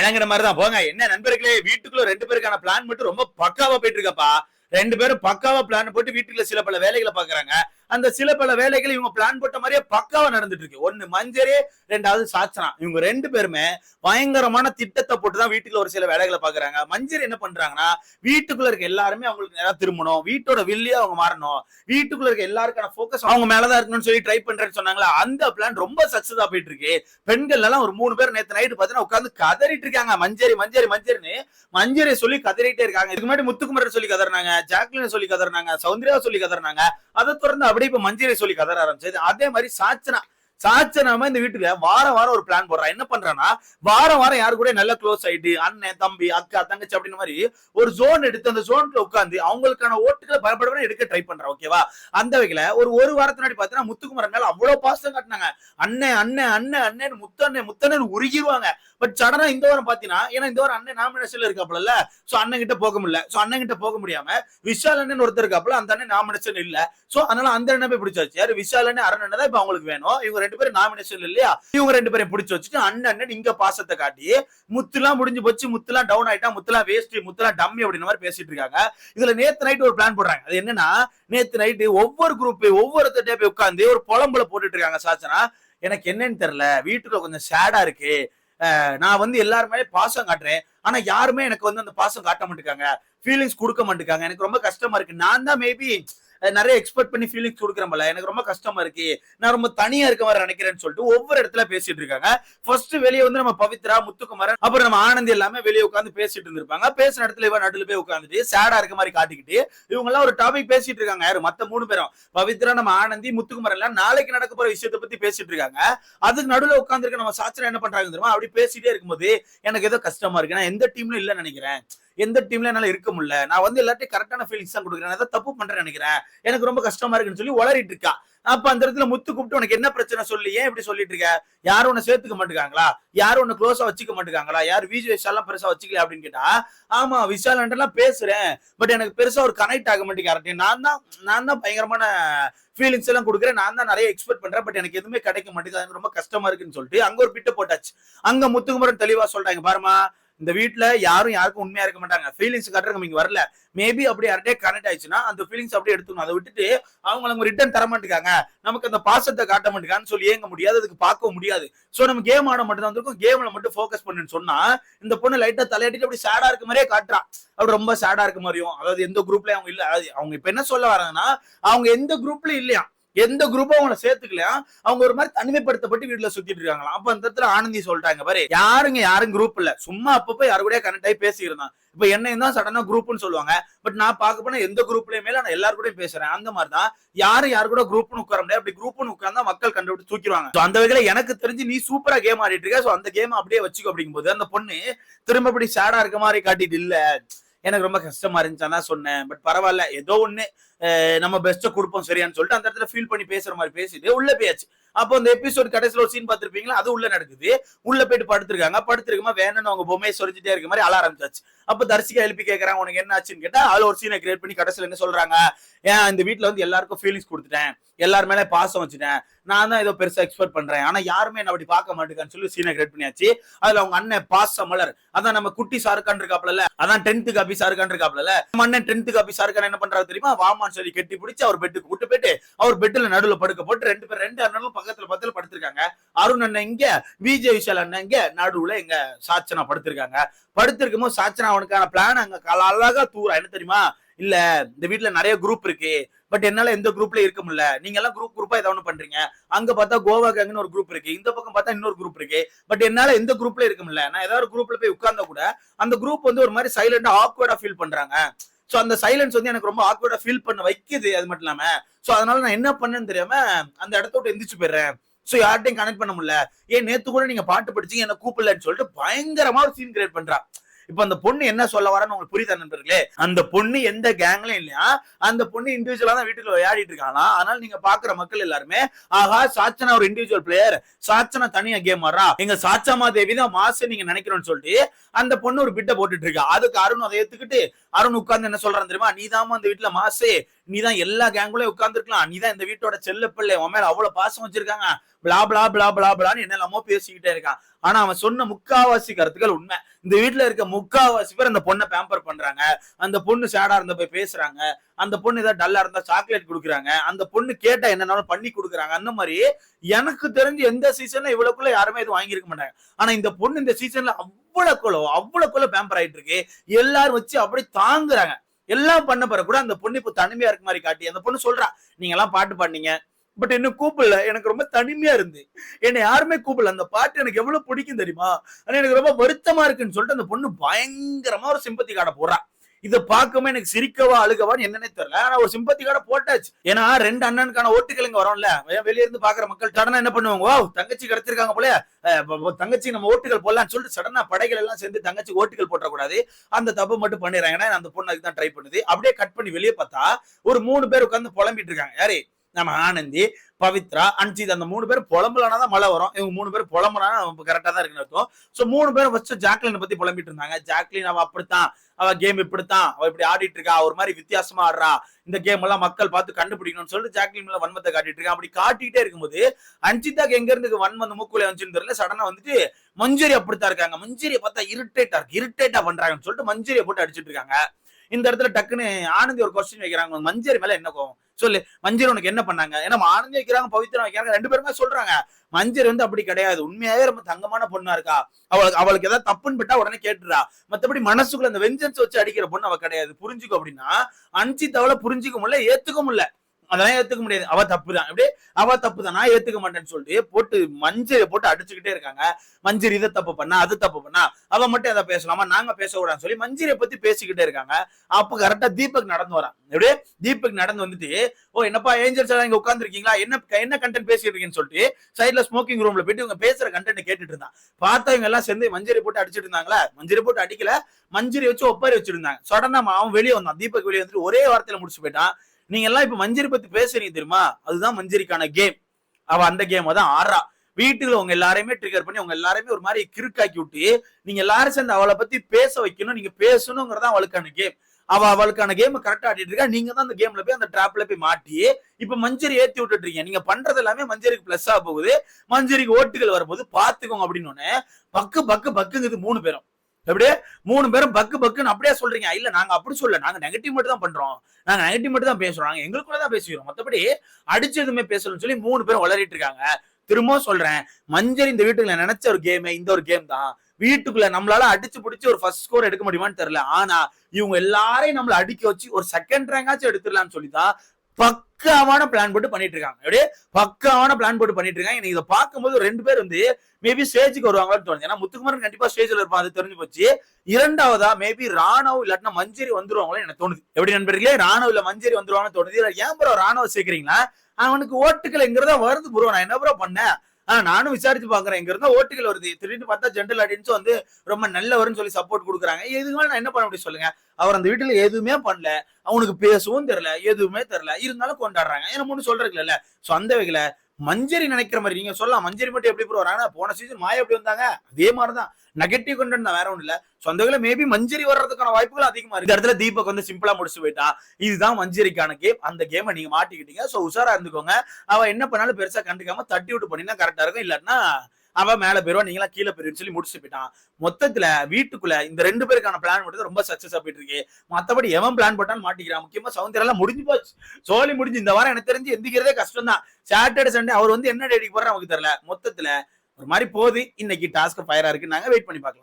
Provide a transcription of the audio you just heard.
எனங்கிற மாதிரி தான் போங்க என்ன நண்பர்களே வீட்டுக்குள்ள ரெண்டு பேருக்கான பிளான் மட்டும் ரொம்ப பக்காவா போயிட்டு இருக்கப்பா. ரெண்டு பேரும் பக்காவா பிளான் போட்டு வீட்டுக்குள்ள சில பல வேலைகளை பாக்குறாங்க. அந்த சில பல வேலைகள் இவங்க பிளான் போட்ட மாதிரியே பக்காவா நடந்துட்டு இருக்கு. ஒன்னு மஞ்சரே ரெண்டாவது சாச்சனா. இவங்க ரெண்டு பேருமே பயங்கரமான திட்டத்தை போட்டு தான் ஒரு சில வேலைகளை பாக்குறாங்க. மஞ்சர் என்ன பண்றாங்கன்னா வீட்டுக்குள்ள இருக்க எல்லாருமே அவங்களுக்கு நேரா திரும்பணும். வீட்டோட வில்லியா அவங்க மாறணும். வீட்டுக்குள்ள இருக்க எல்லாருக்கான ஃபோக்கஸ் அவங்க மேலதான் இருக்கணும்னு சொல்லி ட்ரை பண்றேன்னு சொன்னாங்களா? அந்த பிளான் ரொம்ப சக்சஸா போயிட்டு இருக்கு. பெண்கள் எல்லாம் ஒரு மூணு பேர் நேற்று நைட்டு பாத்தீங்கன்னா உட்காந்து கதறிட்டு இருக்காங்க. மஞ்சரி மஞ்சரி மஞ்சரின்னு. மஞ்சரி சொல்லி கதறிட்டே இருக்காங்க. இதுக்கு முன்னாடி முத்துக்குமரன் சொல்லி கதறினாங்க. ஜாக்லின் சொல்லி கதறினாங்க. சௌந்தர்யா சொல்லி கதறினாங்க. அதை தொடர்ந்து அப்படியே இப்ப மஞ்சரி சொல்லி கதற ஆரம்பிச்சது. அதே மாதிரி சாச்சனா சாச்சனாம இந்த வீட்டுல வாரம் வாரம் ஒரு பிளான் போடுறான் என்ன பண்றான்னா வாரம் வாரம் யாரு கூட நல்ல க்ளோஸ் ஆயிட்டு அண்ணன் தம்பி அக்கா தங்கச்சி அப்படின்னு மாதிரி ஒரு ஜோன் எடுத்து அந்த ஜோன்ல உட்காந்து அவங்களுக்கான ஓட்டுகளை பரபரப்பான எடுக்க ட்ரை பண்றான் ஓகேவா அந்த வகையில ஒரு ஒரு வாரத்தினாடி பாத்தீங்கன்னா முத்துக்குமரன் மேல அவ்வளவு பாசம் காட்டினாங்க. அண்ணன் அண்ணன் அண்ணன் அண்ணன் முத்தண்ணன் முத்தண்ணன் உருகிருவாங்க. பட் சடனா இந்த வாரம் பாத்தீங்கன்னா ஏன்னா இந்த வாரம் அண்ணன் நாமினேஷன்ல இருக்காப்புல சோ அண்ணன் கிட்ட போக முடியல. சோ அண்ணன் கிட்ட போக முடியாம விஷால் அண்ணன் ஒருத்தர் இருக்காப்புல அந்த அண்ணன் நாமினேஷன் இல்ல. சோ அதனால அந்த அண்ணன் போய் பிடிச்சாச்சு. யாரு? விஷால் அண்ணன் அரண் தான் இப்ப அவங்களுக்கு வேணும். இவங்க ரெண்டு பேரும் நாமினேஷன் இல்லையா? இவங்க ரெண்டு பேரும் பிடிச்சி வச்சுட்டு அண்ணன் அண்ணன் இங்க பாசத்தை காட்டி முத்துலாம் முடிஞ்சு போச்சு முத்துலாம் டவுன் ஆயிட்டா முத்துலாம் வேஸ்ட் முத்துலாம் டம்மி அப்படின்ற மாதிரி பேசிட்டு இருக்காங்க. இதுல நேத்து நைட் ஒரு பிளான் போடுறாங்க. அது என்னன்னா நேத்து நைட்டு ஒவ்வொரு குரூப் ஒவ்வொருத்தட்டே போய் உட்காந்து ஒரு புலம்புல போட்டுட்டு இருக்காங்க சாச்சனா. எனக்கு என்னன்னு தெரியல வீட்டுல கொஞ்சம் சேடா இருக்கு. நான் வந்து எல்லாருமே பாசம் காட்டுறேன். ஆனா யாருமே எனக்கு வந்து அந்த பாசம் காட்ட மாட்டேங்காங்க. ஃபீலிங்ஸ் கொடுக்க மாட்டேங்காங்க. எனக்கு ரொம்ப கஷ்டமா இருக்கு. நான் தான் மேபி நிறைய எக்ஸ்பெக்ட் பண்ணி ஃபீலிங்ஸ் கொடுக்குறேன்ல எனக்கு ரொம்ப கஷ்டமா இருக்கு. நான் ரொம்ப தனியா இருக்க மாதிரி நினைக்கிறேன்னு சொல்லிட்டு ஒவ்வொரு இடத்துல பேசிட்டு இருக்காங்க. ஃபர்ஸ்ட் வெளியே வந்து நம்ம பவித்ரா முத்துக்குமரன் அப்புறம் நம்ம ஆனந்தி எல்லாமே வெளியே உட்காந்து பேசிட்டு இருந்திருப்பாங்க. பேசுன இடத்துல இவன் நடுவில் போய் உட்காந்துட்டு சேடா இருக்க மாதிரி காட்டிக்கிட்டு இவங்க எல்லாம் ஒரு டாபிக் பேசிட்டு இருக்காங்க. யாரு? மத்த மூணு பேரும். பவித்ரா நம்ம ஆனந்தி முத்துக்குமரன் எல்லாம் நாளைக்கு நடக்க போற விஷயத்தை பத்தி பேசிட்டு இருக்காங்க. அதுக்கு நடுவில் உட்காந்துருக்க நம்ம சாச்சனா என்ன பண்றாங்க தெரியுமா? அப்படி பேசிட்டே இருக்கும்போது எனக்கு ஏதோ கஷ்டமா இருக்கு. நான் எந்த டீம்ல இல்லைன்னு நினைக்கிறேன். எந்த டீம்ல என்னால இருக்க முடியல. நான் வந்து எல்லாத்தையும் கரெக்டான ஃபீலிங்ஸ் தான் கொடுக்குறேன். நான் தப்பு பண்றேன் நினைக்கிறேன். எனக்கு ரொம்ப கஷ்டமா இருக்குன்னு சொல்லி உளறிட்டு இருக்கா. அப்ப அந்த இடத்துல முத்து கூப்பிட்டு உனக்கு என்ன பிரச்சனை? சொல்லி ஏன் இப்படி சொல்லிட்டு இருக்க? யாரும் உன்னை சேர்த்துக்க மாட்டுக்காங்களா யாரும் உன்னை க்ளோஸா வச்சுக்க மாட்டுக்காங்களா யார் விஜய் விஷாலாம் பெருசா வச்சுக்கல அப்படின்னு கேட்டா ஆமா விஷால் எல்லாம் பேசுறேன். பட் எனக்கு பெருசா ஒரு கனெக்ட் ஆக மாட்டேங்கிறேன் நான் தான் நான் தான் பயங்கரமான ஃபீலிங்ஸ் எல்லாம் கொடுக்குறேன். நான் தான் நிறைய எக்ஸ்பெக்ட் பண்றேன். பட் எனக்கு எதுவுமே கிடைக்க மாட்டேங்குது. ரொம்ப கஷ்டமா இருக்குன்னு சொல்லிட்டு அங்க ஒரு பிட்ட போட்டாச்சு. அங்க முத்துக்குமரன் தெளிவா சொல்றாங்க பாருமா இந்த வீட்டில் யாரும் யாருக்கும் உண்மையா இருக்க மாட்டாங்க. ஃபீலிங்ஸ் காட்டுறவங்க இங்க வரல. மேபி அப்படி யார்ட்டே கனெக்ட் ஆயிடுச்சுன்னா அந்த ஃபீலிங்ஸ் அப்படியே எடுத்துக்கணும். அதை விட்டுட்டு அவங்க நம்ம ரிட்டர்ன் தர மாட்டேங்காங்க. நமக்கு அந்த பாசத்தை காட்ட மாட்டேங்கான்னு சொல்லி ஏங்க முடியாது. அதுக்கு பார்க்க முடியாது. சோ நம்ம கேம் ஆட மட்டும் தான் வந்திருக்கோம் கேம்ல மட்டும் ஃபோக்கஸ் பண்ணுன்னு சொன்னா இந்த பொண்ணு லைட்டா தலையாட்டிட்டு அப்படி சேடா இருக்க மாதிரியே காட்டுறான் அப்படி ரொம்ப சேடா இருக்க மாதிரியும் அதாவது எந்த குரூப்ல அவங்க இல்ல. அதாவது அவங்க இப்ப என்ன சொல்ல வராங்கன்னா அவங்க எந்த குரூப்லயும் இல்லையா எந்த குரூப்பும் அவங்கள சேர்த்துக்கலையா அவங்க ஒரு மாதிரி தனிமைப்படுத்தப்பட்டு வீட்டுல சுத்திட்டு இருக்காங்களா அப்ப அந்த இடத்துல ஆனந்தி சொல்லிட்டாங்க பாரு யாருங்க யாரும் குரூப் இல்ல. சும்மா அப்பப்ப யாரு கூட கனெக்ட் ஆகி பேசியிருந்தான். இப்ப என்ன தான் சடனா குரூப்னு சொல்லுவாங்க. பட் நான் பார்க்க போனா எந்த குரூப்லயுமே நான் எல்லாரு கூடயும் பேசுறேன். அந்த மாதிரி தான் யாரு யாரு கூட குரூப்னு உட்கார முடியாது. அப்படி குரூப்னு உட்கார்ந்தா மக்கள் கண்டுபிடிச்சு தூக்கிடுவாங்க. அந்த வகையில எனக்கு தெரிஞ்சு நீ சூப்பரா கேம் ஆடிட்டு இருக்க. சோ அந்த கேம் அப்படியே வச்சுக்கோ அப்படிங்கும்போது அந்த பொண்ணு திரும்ப இப்படி சேடா இருக்க மாதிரி காட்டிட்டு இல்ல எனக்கு ரொம்ப கஷ்டமா இருந்துச்சான் தான் சொன்னேன். பட் பரவாயில்ல ஏதோ ஒண்ணு நம்ம பெஸ்ட்டை கொடுப்போம் சரியான்னு சொல்லிட்டு அந்த இடத்துல ஃபீல் பண்ணி பேசுற மாதிரி பேசிட்டு உள்ள போயாச்சு. அப்போ அந்த எபிசோட் கடைசியில் ஒரு சீன் பார்த்துருப்பீங்களா? அது உள்ள நடக்குது. உள்ள போயிட்டு படுத்திருக்காங்க. படுத்திருக்கமா வேணும்னு அவங்க பொம்மையை சொரிஞ்சிட்டே இருக்க மாதிரி அழ ஆரம்பிச்சாச்சு. அப்போ தர்சிகா எழுப்பி கேட்கறாங்க உனக்கு என்ன ஆச்சுன்னு கேட்டா ஆள் ஒரு சீனை கிரியேட் பண்ணி கடைசியில் என்ன சொல்றாங்க? ஏன் இந்த வீட்ல வந்து எல்லாருக்கும் ஃபீலிங்ஸ் கொடுத்துட்டேன். எல்லாருமேல பாசம் வச்சுட்டேன். நான் தான் ஏதோ பெருசா எக்ஸ்பெக்ட் பண்றேன். ஆனா யாருமே என்ன அப்படி பார்க்க மாட்டேங்கன்னு சொல்லி சீனை கிரியேட் பண்ணியாச்சு. அதுல அவங்க அண்ணன் பாச மலர். அதான் நம்ம குட்டி சாருக்கான் இருக்காப்ல அதான் டென்த்து காப்பி சாருக்கான் இருக்காப்ல நம்ம அண்ணன் டென்த்து காப்பி சாருக்கான் என்ன பண்றாரு தெரியுமா? வாமான்னு சொல்லி கெட்டி பிடிச்சி அவர் பெட்டுக்கு கூட்டு போயிட்டு அவர் பெட்ல நடுவுல படுக்க போட்டு ரெண்டு பேர் ரெண்டு அண்ணனும் பக்கத்துல பக்கத்துல படுத்திருக்காங்க. அருண் அண்ணன் இங்க விஜய் விஷால் அண்ணன் இங்க நடுவுல எங்க சாச்சனா படுத்திருக்காங்க. படுத்திருக்கும் போது சாச்சனா அவனுக்கான பிளான் அங்க அழகா தூரா. என்ன தெரியுமா? இல்ல இந்த வீட்ல நிறைய குரூப் இருக்கு. பட் என்னால எந்த குரூப்ல இருக்க முடியல. நீங்க எல்லாம் குரூப் குரூப்பா ஏதாவது ஒன்று பண்றீங்க. அங்க பார்த்தா கோவா கேங்னு ஒரு குரூப் இருக்கு. இந்த பக்கம் பார்த்தா இன்னொரு குரூப் இருக்கு. பட் என்னால எந்த குரூப்ல இருக்க முடியல. நான் ஏதாவது குரூப்ல போய் உட்கார்ந்தா கூட அந்த குரூப் வந்து ஒரு மாதிரி சைலண்டா ஆக்வர்டா ஃபீல் பண்றாங்க. சோ அந்த சைலன்ஸ் வந்து எனக்கு ரொம்ப ஆக்வர்டா ஃபீல் பண்ண வைக்குது. அது மட்டும் இல்லாம சோ அதனால நான் என்ன பண்ணேன்னு தெரியாம அந்த இடத்த விட்டு எந்திரிச்சு போயிடுறேன். சோ யார்ட்டையும் கனெக்ட் பண்ண முடியல. ஏன் நேத்து கூட நீங்க பாட்டு படிச்சீங்க என்ன கூப்பிடலன்னு சொல்லிட்டு பயங்கரமா ஒரு சீன் கிரியேட் பண்றா. இப்ப அந்த பொண்ணு என்ன சொல்ல வரன்னு உங்களுக்கு புரியுதா நண்பர்களே? அந்த பொண்ணு எந்த கேங்லயும் இல்லையா? அந்த பொண்ணு இண்டிவிஜுவலா தான் வீட்டுல விளையாடிட்டு இருக்காங்களா அதனால நீங்க பாக்குற மக்கள் எல்லாருமே ஆஹா சாச்சனா ஒரு இண்டிவிஜுவல் பிளேயர் சாச்சனா தனியா கேம் ஆடுறா. எங்க சாச்சமா தேவி தான் மாசு நீங்க நினைக்கிறோம்னு சொல்லிட்டு அந்த பொண்ணு ஒரு பிட்ட போட்டுட்டு இருக்கா. அதுக்கு அருண் அதை ஏத்துக்கிட்டு அருண் உட்கார்ந்து என்ன சொல்றான் தெரியுமா? நீதாம்மா அந்த வீட்டுல மாசு. நீதான் எல்லா கேங்குலயும் நீ நீதான் இந்த வீட்டோட செல்ல பிள்ளை. உன் மேல அவ்வளவு பாசம் வச்சிருக்காங்க. பிளா பிளா பிளா பிளா பிளான்னு என்னெல்லாமோ பேசிக்கிட்டே இருக்கான். ஆனா அவன் சொன்ன முக்காவாசி கருத்துக்கள் உண்மை. இந்த வீட்டுல இருக்க முக்காவாசி பேர் அந்த பொண்ணை பேம்பர் பண்றாங்க. அந்த பொண்ணு சேடா இருந்த போய் பேசுறாங்க. அந்த பொண்ணு ஏதாவது டல்லா இருந்தா சாக்லேட் கொடுக்குறாங்க. அந்த பொண்ணு கேட்டா என்னன்னாலும் பண்ணி கொடுக்குறாங்க. அந்த மாதிரி எனக்கு தெரிஞ்சு எந்த சீசன்ல இவ்வளவுக்குள்ள யாருமே எதுவும் வாங்கியிருக்க மாட்டாங்க. ஆனா இந்த பொண்ணு இந்த சீசன்ல அவ்வளவுக்குள்ள அவ்வளவுக்குள்ள பேம்பர் ஆயிட்டு இருக்கு. எல்லாரும் வச்சு அப்படி தாங்குறாங்க. எல்லாம் பண்ண பிறகு கூட அந்த பொண்ணு இப்போ தனிமையா இருக்க மாதிரி காட்டி அந்த பொண்ணு சொல்றா நீங்க எல்லாம் பாட்டு பாடினீங்க. பட் இன்னும் கூப்பிடல. எனக்கு ரொம்ப தனிமையா இருந்து. என்னை யாருமே கூப்பிடல. அந்த பாட்டு எனக்கு எவ்வளவு பிடிக்கும் தெரியுமா? ஆனா எனக்கு ரொம்ப வருத்தமா இருக்குன்னு சொல்லிட்டு அந்த பொண்ணு பயங்கரமா ஒரு சிம்பத்தி கார்டை போடுறா. இதை பார்க்கவே எனக்கு சிரிக்கவா அழுகவான்னு என்னன்னே தெரியல. ஆனா ஒரு சிம்பத்தி கார்டை போட்டாச்சு. ஏன்னா ரெண்டு அண்ணனுக்கான ஓட்டுகள் இங்க வரும்ல. வெளியே வெளிய இருந்து பாக்குற மக்கள் சடனா என்ன பண்ணுவாங்க? ஓ தங்கச்சி கிடைச்சிருக்காங்க போல தங்கச்சி நம்ம ஓட்டுகள் போடலாம்னு சொல்லிட்டு சடனா படைகள் எல்லாம் சேர்ந்து தங்கச்சி ஓட்டுகள் போட்டக்கூடாது அந்த தப்பு மட்டும் பண்ணிடுறாங்கன்னா அந்த பொண்ணு அதுக்கு தான் ட்ரை பண்ணுது. அப்படியே கட் பண்ணி வெளியே பார்த்தா ஒரு மூணு பேர் உட்காந்து புலம்பிட்டு இருக்காங்க. யாரு? நம்ம ஆனந்தி பவித்ரா அன்சித் அந்த மூணு பேர் புலம்புலனா தான் மழை வரும். இவங்க மூணு பேர் புலம்புனா கரெக்டாக தான் இருக்குன்னு அர்த்தம். ஸோ மூணு பேர் ஃபர்ஸ்ட் ஜாக்லினை பத்தி புலம்பிட்டு இருந்தாங்க. ஜாக்லின் அவள் அப்படித்தான். அவள் கேம் இப்படித்தான். அவள் இப்படி ஆடிட்டு இருக்கா? ஒரு மாதிரி வித்தியாசமா ஆடுறா? இந்த கேம் எல்லாம் மக்கள் பார்த்து கண்டுபிடிக்கணும்னு சொல்லிட்டு ஜாக்லின் மேல வன்மத்தை காட்டிட்டு இருக்கா அப்படி காட்டிட்டே இருக்கும்போது அன்சிதாக்கு எங்க இருந்து வன்மம் அந்த மூக்குல வந்துச்சுன்னு தெரியல. சடனா வந்துட்டு மஞ்சரி அப்படித்தான் இருக்காங்க. மஞ்சரியை பார்த்தா இரிட்டேட்டா இருக்கு. இரிட்டேட்டா பண்றாங்கன்னு சொல்லிட்டு மஞ்சரியை போட்டு அடிச்சிட்டு இருக்காங்க. இந்த இடத்துல டக்குன்னு ஆனந்தி ஒரு கொஸ்டின் வைக்கிறாங்க. மஞ்சரி மேல என்ன கோவம்? சொல்லு. மஞ்சள் உனக்கு என்ன பண்ணாங்க? ஏன்னா ஆனந்தி வைக்கிறாங்க பவித்ரா வைக்கிறாங்க ரெண்டு பேருமே சொல்றாங்க. மஞ்சள் வந்து அப்படி கிடையாது. உண்மையாவே ரொம்ப தங்கமான பொண்ணா இருக்கா? அவளுக்கு அவளுக்கு ஏதாவது தப்புன்னு பட்டா உடனே கேட்டுறா. மத்தபடி மனசுக்குள்ள அந்த வெஞ்சன்ஸ் வச்சு அடிக்கிற பொண்ணு அவ கிடையாது. புரிஞ்சுக்கோ அப்படின்னா அன்சித் அவளை புரிஞ்சுக்க முடியல ஏத்துக்க முடியல. அதெல்லாம் ஏத்துக்க முடியாது. அவ தப்பு தான் அப்படியே அவ தப்பு தான் நான் ஏத்துக்க மாட்டேன்னு சொல்லிட்டு போட்டு மஞ்சரை போட்டு அடிச்சுக்கிட்டே இருக்காங்க. மஞ்சரி இதை தப்பு பண்ணா அது தப்பு பண்ணா அவ மட்டும் அதை பேசலாமா? நாங்க பேசக்கூடாதுன்னு சொல்லி மஞ்சரியை பத்தி பேசிக்கிட்டே இருக்காங்க. அப்ப கரெக்டா தீபக் நடந்து வரான். அப்படியே தீபக் நடந்து வந்துட்டு ஓ என்னப்பா ஏஞ்சல்ஸ் எல்லாம் இங்க உட்காந்துருக்கீங்களா என்ன என்ன கண்டென்ட் பேசிட்டு இருக்கீங்கன்னு சொல்லிட்டு சைட்ல ஸ்மோக்கிங் ரூம்ல போயிட்டு இவங்க பேசுற கண்டென்ட் கேட்டுட்டு இருந்தான். பார்த்தா இவங்க எல்லாம் சேர்ந்து மஞ்சரி போட்டு அடிச்சிட்டு இருந்தாங்களா? மஞ்சரி போட்டு அடிக்கல. மஞ்சரி வச்சு ஒப்பாரி வச்சிருந்தாங்க சடனா அவன் வெளியே வந்தான். தீபக் வெளியே வந்துட்டு ஒரே வார்த்தையில முடிச்சு போயிட்டான். நீங்க எல்லாம் இப்ப மஞ்சரி பத்தி பேசுறீங்க தெரியுமா? அதுதான் மஞ்சரிக்கான கேம் அவ அந்த கேம் தான் ஆடுறா. வீட்டுல உங்க எல்லாரையுமே ட்ரிகர் பண்ணி உங்க எல்லாரையுமே ஒரு மாதிரி கிறுக்காக்கி விட்டு நீங்க எல்லாரும் சேர்ந்து அவளை பத்தி பேச வைக்கணும் நீங்க பேசணுங்கிறதா அவளுக்கான கேம் அவ அவளுக்கான கேம் கரெக்டா ஆடிட்டு இருக்கா. நீங்க தான் அந்த கேம்ல போய் அந்த டிராப்ல போய் மாட்டி இப்ப மஞ்சரி ஏத்தி விட்டுட்டு இருக்கீங்க. நீங்க பண்றது எல்லாமே மஞ்சரிக்கு பிளஸ் ஆக போகுது. மஞ்சரிக்கு ஓட்டுகள் வரும்போது பாத்துக்கோங்க அப்படின்னு பக்கு பக்கு பக்குங்குது மூணு பேரும். அப்படியே மூணு பேரும் பக்கு பக்குன்னு அப்படியே சொல்றீங்க. இல்ல நாங்க அப்படி சொல்ல நாங்க நெகட்டிவ் மட்டும் தான் பண்றோம். நாங்க நெகட்டிவ் மட்டும் தான் பேசுறோம். நாங்க எங்களுக்குள்ள தான் பேசுகிறோம் மத்தபடி அடிச்சு எதுவுமே பேசணும்னு சொல்லி மூணு பேரும் வளரிட்டு இருக்காங்க. திரும்பவும் சொல்றேன். மஞ்சள் இந்த வீட்டுக்குள்ள நினைச்ச ஒரு கேம் இந்த ஒரு கேம் தான். வீட்டுக்குள்ள நம்மளால அடிச்சு பிடிச்சி ஒரு ஃபர்ஸ்ட் ஸ்கோர் எடுக்க முடியுமான்னு தெரியல. ஆனா இவங்க எல்லாரையும் நம்மள அடிக்க வச்சு ஒரு செகண்ட் ரேங்காச்சும் எடுத்துடலாம்னு சொல்லி தான் பக்காவான பிளான் போட்டு பண்ணிட்டு இருக்காங்க. அப்படியே பக்காவான பிளான் போட்டு பண்ணிட்டு இருக்காங்க. எனக்கு இதை பார்க்கும்போது ரெண்டு பேர் வந்து மேபி ஸ்டேஜுக்கு வருவாங்கன்னு தோணுது. ஏன்னா முத்துக்குமாரன் கண்டிப்பா ஸ்டேஜ்ல இருப்பான். அது தெரிஞ்சு போச்சு. இரண்டாவதா மேபி ராணவ் இல்லாட்டினா மஞ்சரி வந்துருவாங்களோ எனக்கு தோணுது. எப்படி நண்பர்களே? ராணவ் இல்ல மஞ்சரி வந்துருவாங்கன்னு தோணுது. ஏன் ப்ரோ ராணவ் சேர்க்கறீங்களா? அவனுக்கு ஓட்டுக்கள் எங்கிறதா வருது ப்ரோ நான் என்ன ப்ரோ பண்ணேன்? ஆனா நானும் விசாரிச்சு பாக்குறேன். இங்க இருந்தா ஓட்டுகள் வருது. திடீர்னு பார்த்தா ஜென்ரல் ஆடியன்ஸ் வந்து ரொம்ப நல்லவர்னு சொல்லி சப்போர்ட் கொடுக்குறாங்க. எதுக்கு மேல நான் என்ன பண்ண முடியும் சொல்லுங்க? அவர் அந்த வீட்டுல எதுவுமே பண்ணல. அவனுக்கு பேசவும் தெரியல எதுவுமே தெரியல. இருந்தாலும் கொண்டாடுறாங்க. ஏன்னா ஒண்ணு சொல்றதுக்கு இல்ல சோ அந்த வகையில மஞ்சரி நினைக்கிற மாதிரி நீங்க சொல்லலாம். மஞ்சரி மட்டும் எப்படி ப்ரோ வராங்க போன சீசன் மாயா எப்படி வந்தாங்க? அதே மாதிரிதான். நெகட்டிவ் கண்டென்ட் தான் வேற ஒன்றும் இல்ல. சோ அந்த மேபி மஞ்சரி வர்றதுக்கான வாய்ப்புகள் அதிகமா இருக்கு. இடத்துல தீபக் வந்து சிம்பிளா முடிச்சு போயிட்டான் இதுதான் மஞ்சரிக்கான கேம் அந்த கேமை நீங்க மாட்டிக்கிட்டீங்க. சோ உஷாரா இருந்துக்கோங்க. அவ என்ன பண்ணாலும் பெருசா கண்டுக்காம தட்டி விட்டு பண்ணினா கரெக்டா இருக்கும். இல்லாட்டினா அவ மேல போயிருவா நீங்களா கீழே போயிருன்னு சொல்லி முடிச்சு போயிட்டான் மொத்தத்துல வீட்டுக்குள்ள இந்த ரெண்டு பேருக்கான பிளான் மட்டும் ரொம்ப சக்சஸ் போயிட்டு இருக்கு மத்தபடி எவன் பிளான் போட்டாலும் மாட்டிக்கிறான் முக்கியமா சவுந்தரம் எல்லாம் முடிஞ்சு போச்சு. சோழி முடிஞ்சு இந்த வாரம் எனக்கு தெரிஞ்சு எந்திக்கிறதே கஷ்டம் தான் சாட்டர்டே சண்டே அவர் வந்து என்ன டேடிக்கு போறாரு நமக்கு தெரியல. மொத்தத்துல ஒரு மாதிரி போகுது. இன்னைக்கு டாஸ்க் ஃபயரா இருக்கு. நாங்க வெயிட் பண்ணி பார்க்கலாம்.